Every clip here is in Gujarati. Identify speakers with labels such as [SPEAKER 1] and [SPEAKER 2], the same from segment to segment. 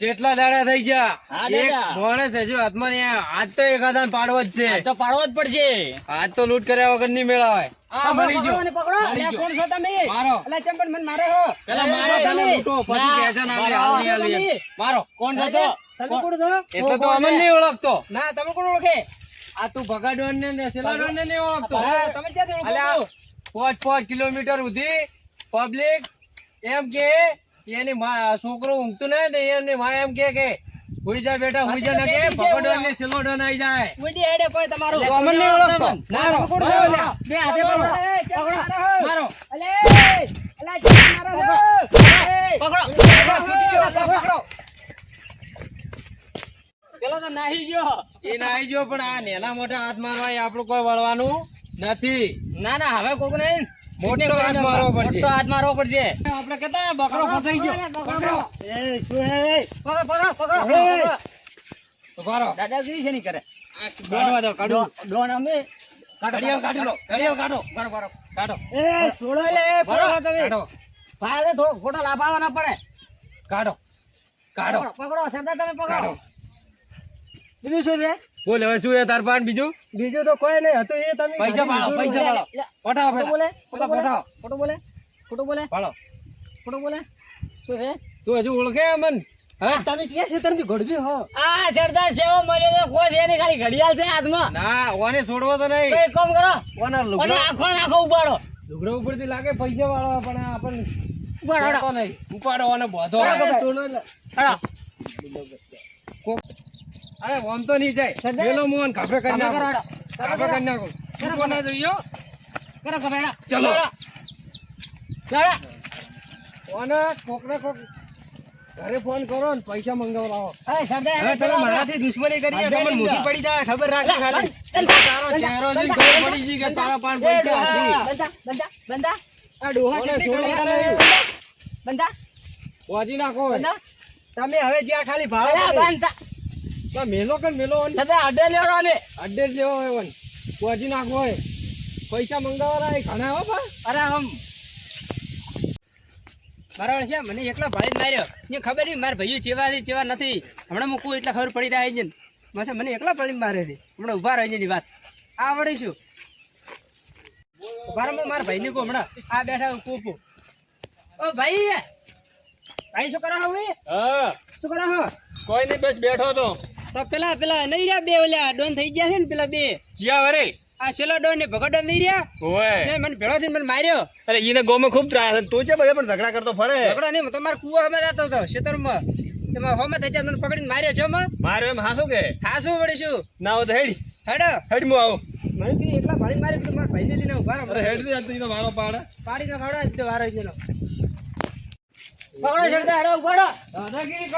[SPEAKER 1] કેટલા દાડા થઈ ગયા એક. માણસ હજુ હાથમાં નહીં આજ તો એકાદાને પાડવો જ છે
[SPEAKER 2] તો પાડવો જ પડશે
[SPEAKER 1] આજ તો લૂંટ કર્યા વગર નહીં મેળાવાય
[SPEAKER 2] આ
[SPEAKER 1] મળી
[SPEAKER 2] પકડો
[SPEAKER 1] ગયો.
[SPEAKER 2] અને પકડો.
[SPEAKER 1] મળી
[SPEAKER 2] અલ્યા,
[SPEAKER 1] ગયો.
[SPEAKER 2] કોણ છો તમે
[SPEAKER 1] મારો.
[SPEAKER 2] અલ્યા, ચમ પણ મને મારે હો
[SPEAKER 1] પેલા
[SPEAKER 2] અરે,
[SPEAKER 1] મારો
[SPEAKER 2] અરે,
[SPEAKER 1] તને
[SPEAKER 2] તમે.
[SPEAKER 1] લૂંટો, પછી
[SPEAKER 2] ના,
[SPEAKER 1] પહેચાન આવે,
[SPEAKER 2] મારો.
[SPEAKER 1] હાલ નહીં હાલ નહીં. મારો
[SPEAKER 2] કોણ છો તો?
[SPEAKER 3] તમે કોણ છો
[SPEAKER 1] એટલે તો અમને નહીં ઓળખતો
[SPEAKER 3] ના તમે કોણ ઓળખે
[SPEAKER 1] આ તું ભગાડોન ને ને સેલાડોન ને નહીં ઓળખતો
[SPEAKER 3] હા, તમે ક્યાંથી ઓળખો
[SPEAKER 1] અલ્યા,
[SPEAKER 3] છો?
[SPEAKER 1] પાંચ પાંચ કિલોમીટર સુધી પબ્લિક એમ કે એની છોકરો ઊંઘતું નહીં ને એમની માં એમ કે કે હુઈ જા બેટા હુઈ જા ને કે ને જાય
[SPEAKER 3] ઉડી હેડે કોઈ તમારું
[SPEAKER 1] તો અમને ઓળખતો
[SPEAKER 3] ના, તમે કોણ છો?
[SPEAKER 1] મારો, અલ્યા. બે હાથે
[SPEAKER 3] પકડો.
[SPEAKER 1] પકડો.
[SPEAKER 3] એ, મારો.
[SPEAKER 1] મારો.
[SPEAKER 3] અલે, મારો
[SPEAKER 2] પકડો.
[SPEAKER 1] પકડો, છૂટી ગયો, પકડો.
[SPEAKER 2] પેલો તો નાહી ગયો
[SPEAKER 1] એ ના ગયો પણ આ નેના મોટા હાથ મારવા આપણું કોઈ વળવાનું નથી
[SPEAKER 2] ના ના હવે કોક નહીં
[SPEAKER 1] મોટો હાથ મારવો પડશે.
[SPEAKER 2] મોટો હાથ મારવો પડશે
[SPEAKER 1] આપણે કહેતા બકરો ફસાઈ ગયો. પકડો
[SPEAKER 3] એ, શું હે?
[SPEAKER 2] પકડો પકડો પકડો
[SPEAKER 3] હવે.
[SPEAKER 2] પકડો. દાદાગીરી છે નહીં કરે
[SPEAKER 1] કાઢવા દો કાઢો.
[SPEAKER 2] ડોન અમે
[SPEAKER 1] ઘડિયાળ કાઢી. લો ઘડિયાળ કાઢો.
[SPEAKER 2] બરો બરો કાઢો.
[SPEAKER 3] એ, છોડો લે, કોણ તમે?
[SPEAKER 1] કાઢો.
[SPEAKER 2] ભાઈ થોડો ખોટો લાભ ના પડે.
[SPEAKER 1] કાઢો. કાઢો.
[SPEAKER 2] પકડો સરદાર તમે પકડો. બીજું શું છે?
[SPEAKER 1] બોલ હવે શું છે તાર પાન? બીજું?
[SPEAKER 3] બીજું તો કોઈ નહીં હતું એ તમે
[SPEAKER 1] પૈસા પાડો પૈસા પાડો. પટાવો
[SPEAKER 2] ફોટો બોલે ફોટો
[SPEAKER 1] પટાવો.
[SPEAKER 2] ફોટો બોલે ફોટો બોલે.
[SPEAKER 1] પાડો.
[SPEAKER 2] ફોટો બોલે. શું છે?
[SPEAKER 1] તું હજુ ઓળખે મન
[SPEAKER 3] હવે તમે ક્યાં ક્ષેત્રથી ઘોડવી હો.
[SPEAKER 2] આ સરદાર સેવો મળ્યો તો કોઈ દે નહીં ખાલી ઘડિયાળ છે હાથમાં.
[SPEAKER 1] ના ઓને છોડવો તો નહીં.
[SPEAKER 2] તો એક કામ કરો.
[SPEAKER 1] ઓના
[SPEAKER 2] અને આખો ને આખો ઉપાડો.
[SPEAKER 1] લુગડો ઉપરથી લાગે પૈસા વાળો પણ આ આપણને
[SPEAKER 2] ઉપાડો
[SPEAKER 1] નહીં. ઉપાડો અને બોધો.
[SPEAKER 2] હેડો.
[SPEAKER 1] કોક અરે ઓમ તો નહીં જાય. પેલો મોહન કાફે કરી નાખો. કાફે કરી. નાખો. શું ના જોઈએ
[SPEAKER 2] કરો કમેડા.
[SPEAKER 1] ચલો.
[SPEAKER 2] હેડો.
[SPEAKER 1] ઓને કોક કોક ઘરે ફોન કરો ને પૈસા મંગાવડાવો.
[SPEAKER 3] હવે તમે મારાથી દુશ્મની કરી છે, તમને મોટી પડી જાય ખબર રાખજો ખાલી.
[SPEAKER 1] તારો ચહેરો જોઈ ખબર પડી ગઈ કે તારા પાન પૈસા.
[SPEAKER 2] બંધા બંધા બંધા
[SPEAKER 3] આ ડોહા
[SPEAKER 1] કે
[SPEAKER 3] કેટલી કરે.
[SPEAKER 2] બંધા
[SPEAKER 1] વાજી નાખો.
[SPEAKER 3] તમે હવે જ્યાં ખાલી
[SPEAKER 2] ભાવ
[SPEAKER 3] કરી.
[SPEAKER 2] બંધા.
[SPEAKER 1] મેલો કે મેલો
[SPEAKER 2] અડે લેવડો ને.
[SPEAKER 1] અડ્ડે જ લેવો હોય વન. વાજી નાખો હોય. પૈસા મંગાવવાના એ ઘણા હો બા.
[SPEAKER 2] અરે આમ
[SPEAKER 3] બરાબર છે મને એકલા ભાઈ માર્યો. ને ખબર નહીં મારા ભાઈઓ ચેવા છે ચેવા નથી. હમણાં મૂકું એટલે ખબર પડી રહ્યા છે મને મને એકલા ભાઈ મારે છે. હમણાં ઊભા રહી ની વાત. આ વળી શું? હું મારા ભાઈને કહું હમણાં. આ બેઠા કોપો ઓ ભાઈ ભાઈ શું કરો છો હવે
[SPEAKER 1] હા.
[SPEAKER 3] શું કરો છો?
[SPEAKER 1] કોઈ નહીં બસ બેઠો તો.
[SPEAKER 3] તો પેલા પેલા નહીં રહ્યા બે ઓલા ડોન થઈ ગયા છે ને પેલા બે.
[SPEAKER 1] જીયા વરે.
[SPEAKER 3] આ છેલ્લો ડોન ને ભગડો નહીં રહ્યા?
[SPEAKER 1] ઓય.
[SPEAKER 3] મને ભેળો થઈને મને માર્યો.
[SPEAKER 1] અરે ઈને ગોમાં ખૂબ ત્રાસ છે. તું છે બધા પણ ઝઘડા કરતો ફરે?
[SPEAKER 3] ઝઘડા નહીં તમારા અમે જતો હતો ખેતરમાં એમાં હોમે થઈ મને પકડીને માર્યો છો માં.
[SPEAKER 1] મારે એમ હાસું કે?
[SPEAKER 3] હાસું શું શું
[SPEAKER 1] ના તો હેડી.
[SPEAKER 3] હેડો.
[SPEAKER 1] હેડી હું આવું.
[SPEAKER 3] મને કે એટલા ભાડી મારી કે મારા ભાઈને લઈને ઊભા રહો.
[SPEAKER 1] અરે હેડી જા તું વારો પાડે.
[SPEAKER 3] પાડીને ભાડો જ તે વારો ગયેલો
[SPEAKER 2] પકડો છડતા હેડો ઉપાડો
[SPEAKER 1] દાદાગીરી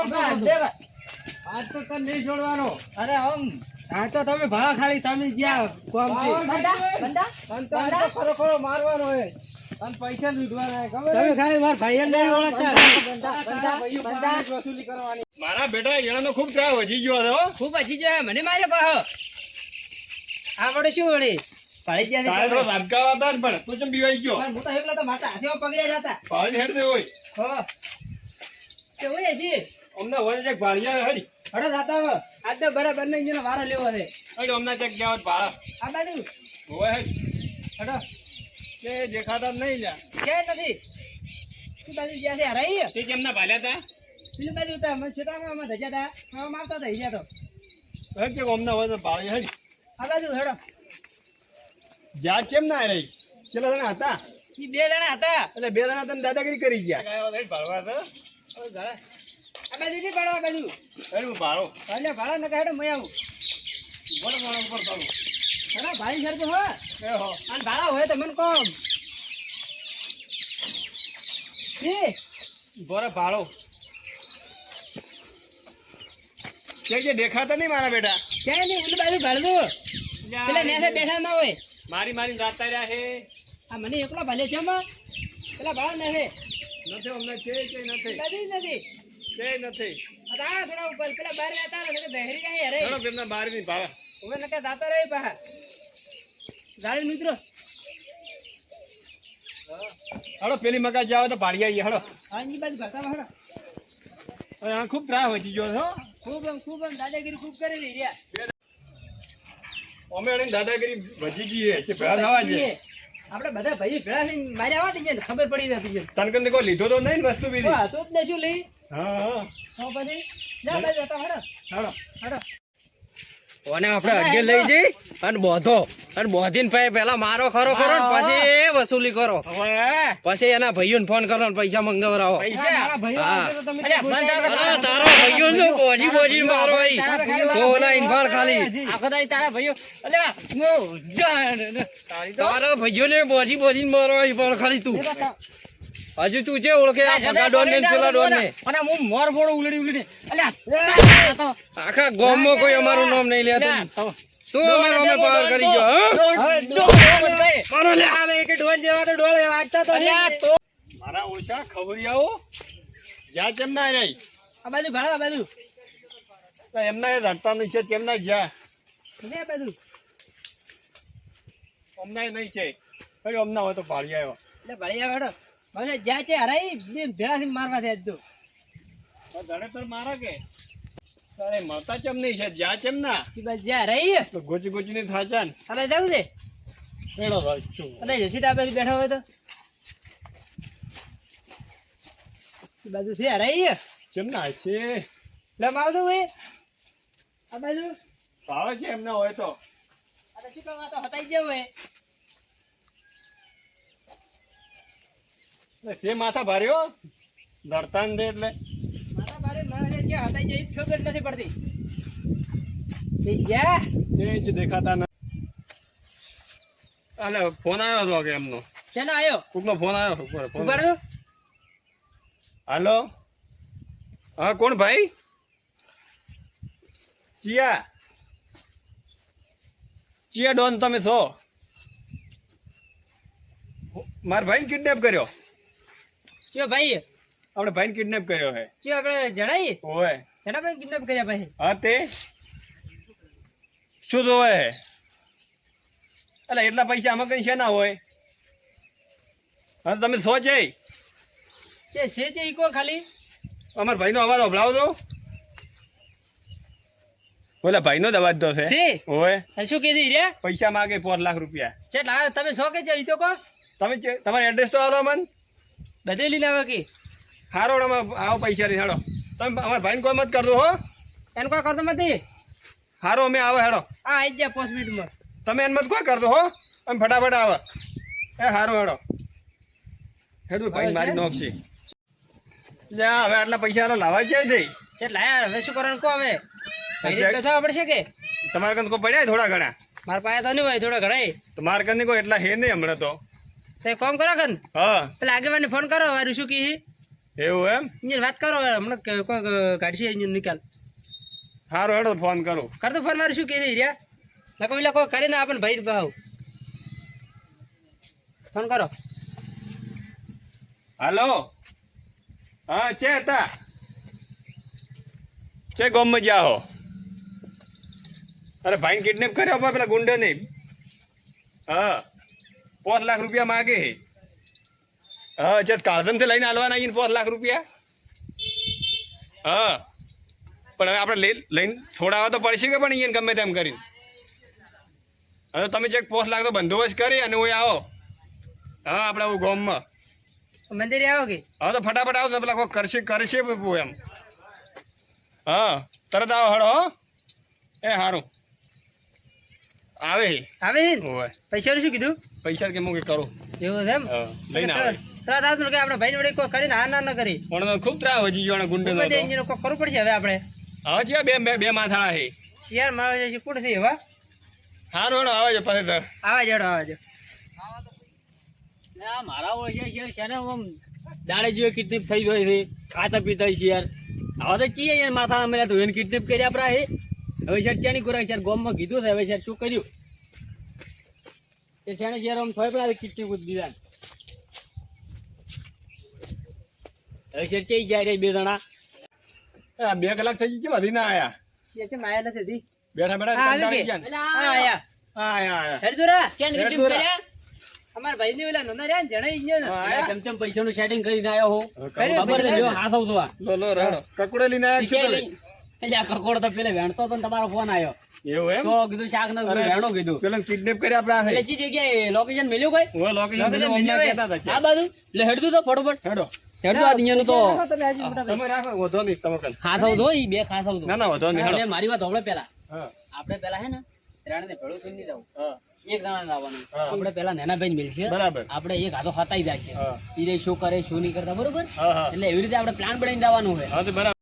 [SPEAKER 2] દેવા.
[SPEAKER 1] આજ તો તને નહીં છોડવાનો.
[SPEAKER 2] અરે આમ
[SPEAKER 3] હા તો તમે ભાડા ખાલી તમે જ્યાં
[SPEAKER 1] તો ખરો ખરો મારવાનો હોય પૈસા લૂંટવાના હોય,
[SPEAKER 3] તમે ખાલી મારા બેટા નહીં ઓળખતા.
[SPEAKER 1] વસૂલી કરવાની. મારા બેટા એનો ખૂબ ત્રાસ વધી ગયો છે હો
[SPEAKER 3] ખૂબ હજી ગયો મને મારે પાહો. આ વડે શું વડે? ભાડી ગયા
[SPEAKER 1] તારે થોડો હતા પણ તું ચમ બીવાઈ ગયો?
[SPEAKER 3] હું તો એકલા તો મારતા હાથેમાં પકડ્યા જતા
[SPEAKER 1] ભાળી હેડ દે હોય
[SPEAKER 3] હો. હોય છે
[SPEAKER 1] અમને વડે છે ભાળિયા હેડી.
[SPEAKER 3] હડો દાદા આજ તો બરાબર નહીં જેનો વારો લેવો છે.
[SPEAKER 1] હેડી અમને ચેક ગયા હોત ભાડા.
[SPEAKER 3] આ બાજુ.
[SPEAKER 1] હોય હડો. કે દેખાતા નહીં જા
[SPEAKER 3] ક્યાંય નથી. શું બાજુ જ્યાં છે? હરાઈ
[SPEAKER 1] તે કેમના ભાલ્યા તા?
[SPEAKER 3] પેલી બાજુ હતા મને છેતામાં અમે ધજા હતા આમ મારતા હતા હિયા તો.
[SPEAKER 1] હે કે અમને હોય તો ભાળી હેડી.
[SPEAKER 3] આ બાજુ હેડો.
[SPEAKER 1] જ્યાં કેમ ના રહી કેટલા જણા હતા?
[SPEAKER 3] ઈ બે જણા હતા.
[SPEAKER 1] એટલે બે જણા તને દાદાગીરી કરી ગયા. ભાળવા તો.
[SPEAKER 3] આ બાજુ નહીં પાડો બાજુ.
[SPEAKER 1] હેડ ભાડો.
[SPEAKER 3] એટલે ભાડા નકા હેડો મય આવું.
[SPEAKER 1] બડો બડો ઉપર ચાલો
[SPEAKER 3] હેડો ભાઈ સરજો હો.
[SPEAKER 1] એ હો.
[SPEAKER 3] અને ભાડા હોય તો મને કોમ એ.
[SPEAKER 1] બરે ભાડો. કે જે દેખાતા નહીં મારા બેટા?
[SPEAKER 3] કે નહીં ઓલી બાજુ ભાડું. એટલે નેસે બેઠા ના હોય.
[SPEAKER 1] મારી મારી જાતા રહ્યા હે.
[SPEAKER 3] આ મને એકલો ભલે છે માં પેલા ભાડા નેસે.
[SPEAKER 1] નથી અમને કે કે નથી.
[SPEAKER 3] જ નથી.
[SPEAKER 1] કે નથી.
[SPEAKER 3] આ થોડા ઉપર પેલા
[SPEAKER 1] ચલો ની
[SPEAKER 3] હવે નકા જાતા રહી મિત્રો.
[SPEAKER 1] હળો મકા જાવ તો ભાડી આવી હળો.
[SPEAKER 3] હા એની બાજુ ભરતા હેડો
[SPEAKER 4] અને આ ખૂબ ત્રાસ વધી ગયો છે
[SPEAKER 3] ખૂબ આમ ખૂબ દાદાગીરી ખૂબ કરી રહ્યા
[SPEAKER 4] અમે એને દાદાગીરી વધી ગઈ છે ભેળા થવા છે.
[SPEAKER 3] આપણે બધા ભાઈ ભેળા થઈને માર્યા હોત ને ખબર પડી નથી તનકન
[SPEAKER 4] તને કંઈ કોઈ લીધો તો નહીં વસ્તુ બીજી?
[SPEAKER 3] તો જ ને શું લઈ જા
[SPEAKER 1] આપણે અડગે લઈ જઈ અને બોધો. અને બોધીને ભાઈ પેલા મારો ખરો કરો ને પછી વસૂલી કરો. પછી એના ભાઈઓને ફોન કરો ને પૈસા મંગાવરાવો. તારો ભાઈઓ શું બોજી બોજી મારો ઇન્ફાળ ખાલી.
[SPEAKER 2] આખો દાડી તારા ભાઈઓ.
[SPEAKER 1] તારા ભાઈઓ ને. બોજી બોજી મારો ખાલી તું. હજુ તું છે ઓળખે આ ડોન ને છેલ્લા ડોન ને
[SPEAKER 2] અને હું મોર ફોડો ઉલડી ઉલડી. અલ્યા આખા
[SPEAKER 1] આખા ગામમાં કોઈ અમારું નામ નહીં લેતો
[SPEAKER 2] તો.
[SPEAKER 1] અમારો અમે પાર કરી ગયો હા? મારો લે
[SPEAKER 3] આમ એક ડોન જેવા તો ડોળે વાગતા તો
[SPEAKER 2] અલ્યા તો.
[SPEAKER 4] મારા ઓછા ખવરિયાઓ જ્યાં તેમ ના રહી.
[SPEAKER 3] આ બાજુ ભાડા આ બાજુ.
[SPEAKER 4] તો એમના એ ધરતા નહીં છે તેમના જ્યાં.
[SPEAKER 3] લે બાજુ?
[SPEAKER 4] અમના નહીં છે. અમના હોય તો ભાડી આવ્યો.
[SPEAKER 3] એટલે ભાઈ આ હેડો. મને જ્યાં છે હરાઈ બે ભેળા મારવા જ તો.
[SPEAKER 4] તો મારા કે? અરે મળતા ચમ નહીં છે જ્યાં ચેમ ના.
[SPEAKER 3] જ્યાં રહી
[SPEAKER 4] તો ગોચી ગોચી ની થાચા ને.
[SPEAKER 3] આપણે જવું છે
[SPEAKER 4] બેડો ભાઈ
[SPEAKER 3] અને આ બાજુ બેઠા હોય તો. બાજુ છે હરાઈ
[SPEAKER 4] ચેમ ના હશે
[SPEAKER 3] લમ આવતો હોય આ બાજુ.
[SPEAKER 4] ભાવે છે એમને હોય તો.
[SPEAKER 3] અરે શું કહું તો હટાઈ જવું હોય.
[SPEAKER 4] તે માથા ભાર્યો? ધરતા ને એટલે.
[SPEAKER 3] મારા બારે મારે જે હટાઈ જાય ખબર નથી પડતી. ગયા
[SPEAKER 4] તે જ દેખાતા ન અલે ફોન આવ્યો હતો કે એમનો.
[SPEAKER 3] શેનો આયો?
[SPEAKER 4] કોકનો ફોન આવ્યો ઉપર ફોન
[SPEAKER 3] ઊભા
[SPEAKER 4] હાલો? હા કોણ ભાઈ? ચિયા. ચિયા ડોન તમે છો? મારા ભાઈને કિડનેપ કર્યો?
[SPEAKER 3] કયો ભાઈ?
[SPEAKER 4] આપણે ભાઈને કિડનેપ કર્યો હે.
[SPEAKER 3] કયો આપણે જણાઈએ
[SPEAKER 4] ઓય.
[SPEAKER 3] એના ભાઈ કિડનેપ કર્યા ભાઈ
[SPEAKER 4] હા તે? શું જોવે? હે એટલે એટલા પૈસા આમાં કઈ છે ના હોય? હા તમે સો છે
[SPEAKER 3] છે છે છે ઈકો ખાલી?
[SPEAKER 4] અમારા ભાઈનો અવાજ સંભળાવો તો. ઓલા ભાઈનો જ અવાજ તો છે.
[SPEAKER 3] છે?
[SPEAKER 4] ઓય.
[SPEAKER 3] શું કીધી રે?
[SPEAKER 4] પૈસા માગે પોર લાખ રૂપિયા.
[SPEAKER 3] કેટલા તમે સો કે છે ઈ તો કહો
[SPEAKER 4] તમે તમારું એડ્રેસ તો આલો મન
[SPEAKER 3] બધે લઈને આવે કે?
[SPEAKER 4] હારો આવો પૈસા લઈને હેડો. તમે અમારા ભાઈને કોઈ મત કરજો હો.
[SPEAKER 3] એને કોઈ કરતો નથી?
[SPEAKER 4] હારો અમે આવો હેડો.
[SPEAKER 3] હા આઈ ગયા પાંચ મિનિટમાં.
[SPEAKER 4] તમે એને મત કોઈ કરજો હો. અમે ફટાફટ આવે. એ હારો હેડો. હેડું ભાઈ મારી નોખશે લે આ હવે આટલા પૈસા લાવવા છે જઈ?
[SPEAKER 3] કેટલા યાર હવે શું કરવાનું કહો હવે? થવા પડશે કે?
[SPEAKER 4] તમારે કંઈ કોઈ પડ્યા થોડા ઘણા?
[SPEAKER 3] મારા પાસે તો નહીં હોય થોડા ઘણા
[SPEAKER 4] મારે કંઈ કોઈ એટલા હે નહીં હમણાં તો.
[SPEAKER 3] તો કોમ કરો કન
[SPEAKER 4] હા.
[SPEAKER 3] પેલા આગેવાને ફોન કરો વારું શું કી
[SPEAKER 4] એવું એમ?
[SPEAKER 3] ઇન્જિન વાત કરો હમણાં ક- કોઈ કાઢશે ઇન્જિન નિકાલ.
[SPEAKER 4] હારો હેડો ફોન કર.
[SPEAKER 3] તો ફોન મારું શું કહે રહ્યા નકો પેલા કોઈ કરીને આપણને ભાઈ ભાવ ફોન કરો.
[SPEAKER 4] હાલો? હા છે હતા છે ગોમમાં જાઓ અરે ભાઈને કિડનેપ કર્યો પેલા ગુંડે નહીં. હા. પાંચ લાખ રૂપિયા માગે હે હા છે કાળધમથી લઈને હાલવાના આવીને પાંચ લાખ રૂપિયા. હા. પણ હવે આપણે લઈ- લઈને છોડાવવા તો પડશે કે પણ અહીંયા ગમે તેમ કરીને હવે તમે ચેક પોસ્ટ લાખ તો બંદોબસ્ત કરી અને હું આવો. હા આપણે ગોમમાં.
[SPEAKER 3] મંદિરે આવો કે?
[SPEAKER 4] હા તો ફટાફટ આવો પેલા કોઈ કરશે કરશે એમ. હા તરત આવો હળો હો. એ સારું આવે હે.
[SPEAKER 3] આવે
[SPEAKER 4] પૈસા
[SPEAKER 3] પૈસાનું શું કીધું?
[SPEAKER 4] પૈસા કે મૂકે કરું.
[SPEAKER 3] એવું છે એમ?
[SPEAKER 4] લઈને આવે.
[SPEAKER 3] તરત આવતું કે આપણે ભાઈ વડે કોઈ કરીને હા ના ન કરી.
[SPEAKER 4] પણ ખૂબ ત્રાસ હજી જો ગુંડે
[SPEAKER 3] ઇન્જિન કોઈ કરવું પડશે હવે આપણે?
[SPEAKER 4] હવે છે બે બે બે માથાણા છે.
[SPEAKER 3] શિયાર મારો છે કુડ થઈ હવે?
[SPEAKER 4] સારું હેડો આવે છે પાસે તો
[SPEAKER 3] આવા જડો આવે
[SPEAKER 2] છે મારા ઓળખ્યા છે છે ને આમ દાડે જેવો કિડનેપ થઈ ગયો છે. ખાતા પીતા છે યાર આવા તો ચીએ યાર માથા મળ્યા તો એને કિડનેપ કર્યા આપણા હે હવે સર ચાની કરાય સર ગોમમાં કીધું છે હવે સર શું કર્યું? એ છે શેર આમ થોય પણ કૂદ દીધા હવે શેર ચઈ જાય રે બે જણા?
[SPEAKER 4] આ બે કલાક થઈ ગઈ છે હજી ના આયા.
[SPEAKER 3] એ છે માયા નથી હતી
[SPEAKER 4] બેઠા બેઠા કંટાળી ગયા
[SPEAKER 3] આયા.
[SPEAKER 4] આયા આયા.
[SPEAKER 3] હેડ દોરા.
[SPEAKER 4] કીટી કર્યા?
[SPEAKER 3] અમારા ભાઈ ને ઓલા નોના રહ્યા ને જણાઈ ગયા ને.
[SPEAKER 4] હા,
[SPEAKER 2] એટલે ચમચમ સેટિંગ કરીને આવ્યો હું. ખબર છે જો હાથ આવતો આ.
[SPEAKER 4] લો લો રાડો. કકડો લઈને આયા છો પેલે?
[SPEAKER 2] એટલે આ તો પેલે વેણતો તો તમારો ફોન આવ્યો
[SPEAKER 4] એવું એમ?
[SPEAKER 2] તો કીધું શાક નો વેણો કીધું.
[SPEAKER 4] પેલા કિડનેપ કરી આપડા
[SPEAKER 2] એટલે ચી જગ્યાએ લોકેશન મળ્યું કોઈ?
[SPEAKER 4] હું લોકેશન
[SPEAKER 3] મળ્યું
[SPEAKER 4] કહેતા હતા
[SPEAKER 2] આ બાજુ? એટલે હેડતું તો ફટોફટ.
[SPEAKER 4] હેડો.
[SPEAKER 2] હેડતું આ દિયાનું તો.
[SPEAKER 3] તમે આજે મોટા ભાઈ.
[SPEAKER 4] તમે રાખો વધો નહીં તમે કન.
[SPEAKER 2] હાથ આવતો ઈ બે ખાસ આવતો
[SPEAKER 4] ના ના વધો નહીં
[SPEAKER 2] એટલે મારી વાત હોભળો પેલા. આપણે પેલા હે ને રાણને ભેળું થઈને નહીં જવું એક જણા લાવવાનું. આપણે પેલા નાના ભાઈ મિલશે
[SPEAKER 4] બરાબર.
[SPEAKER 2] આપણે એક હાથો ખાતા જાય છે. ઈ રે શું કરે શું નહીં કરતા બરોબર?
[SPEAKER 4] હા હા.
[SPEAKER 2] એટલે એવી રીતે આપણે પ્લાન બનાવીને જવાનું હોય.
[SPEAKER 4] હા તો બરાબર.